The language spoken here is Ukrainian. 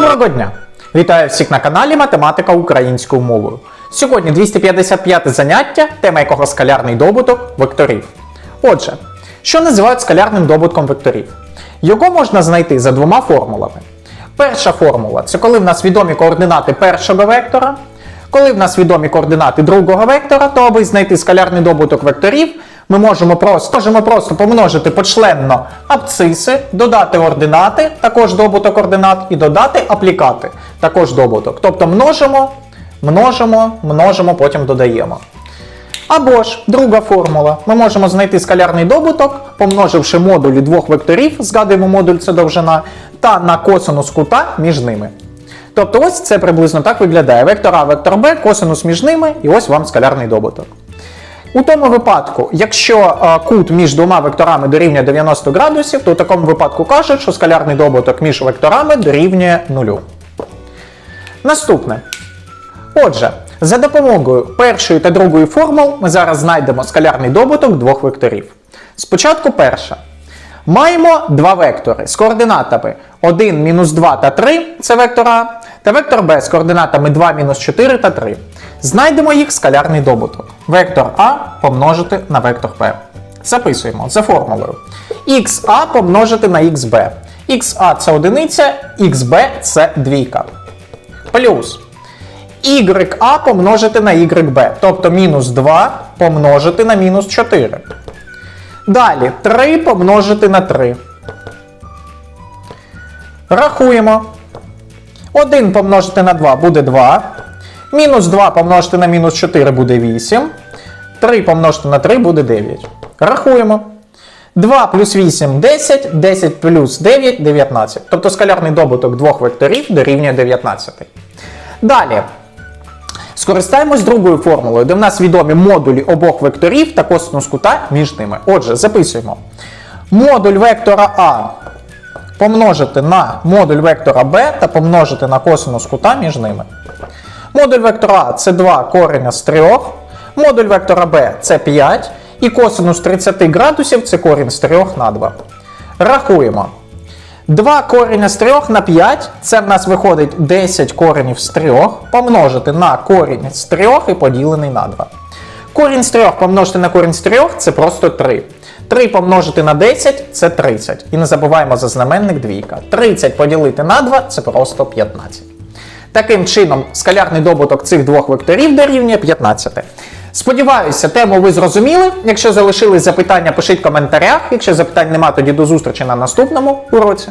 Доброго дня! Вітаю всіх на каналі Математика українською мовою. Сьогодні 255 заняття, тема якого скалярний добуток векторів. Отже, що називають скалярним добутком векторів? Його можна знайти за двома формулами. Перша формула це коли в нас відомі координати першого вектора. Коли в нас відомі координати другого вектора, то аби знайти скалярний добуток векторів, ми можемо просто, можемо просто помножити почленно абциси, додати ординати, також добуток ординат, і додати аплікати, також добуток. Тобто множимо, множимо, множимо, потім додаємо. Або ж друга формула. Ми можемо знайти скалярний добуток, помноживши модулі двох векторів, згадуємо модуль це довжина, та на косинус кута між ними. Тобто ось це приблизно так виглядає. Вектор А, вектор Б, косинус між ними, і ось вам скалярний добуток. У тому випадку, якщо е, кут між двома векторами дорівнює 90 градусів, то у такому випадку кажуть, що скалярний добуток між векторами дорівнює нулю. Наступне. Отже, за допомогою першої та другої формул ми зараз знайдемо скалярний добуток двох векторів. Спочатку перша. Маємо два вектори з координатами 1, мінус 2 та 3 це вектор А, та вектор Б з координатами 2, мінус 4 та 3. Знайдемо їх скалярний добуток. Вектор А помножити на вектор Б. Записуємо за формулою. XA помножити на XB. XA це одиниця, XB це двійка. Плюс YA помножити на YB, тобто мінус 2 помножити на мінус 4. Далі 3 помножити на 3. Рахуємо. 1 помножити на 2 буде 2. Мінус 2 помножити на мінус 4 буде 8. 3 помножити на 3 буде 9. Рахуємо. 2 плюс 8 10, 10 плюс 9 19. Тобто скалярний добуток двох векторів дорівнює 19. Далі. Скористаємось другою формулою, де в нас відомі модулі обох векторів та косинус кута між ними. Отже, записуємо. Модуль вектора А помножити на модуль вектора Б та помножити на косинус кута між ними. Модуль вектора А це 2 кореня з 3, модуль вектора Б це 5, і косинус 30 градусів це корінь з 3 на 2. Рахуємо. 2 кореня з 3 на 5, це в нас виходить 10 коренів з 3, помножити на корінь з 3 і поділений на 2. Корінь з 3 помножити на корінь з 3 це просто 3. 3 помножити на 10 це 30. І не забуваємо за знаменник двійка. 30 поділити на 2 це просто 15. Таким чином, скалярний добуток цих двох векторів дорівнює 15. Сподіваюся, тему ви зрозуміли. Якщо залишились запитання, пишіть в коментарях. Якщо запитань нема, тоді до зустрічі на наступному уроці.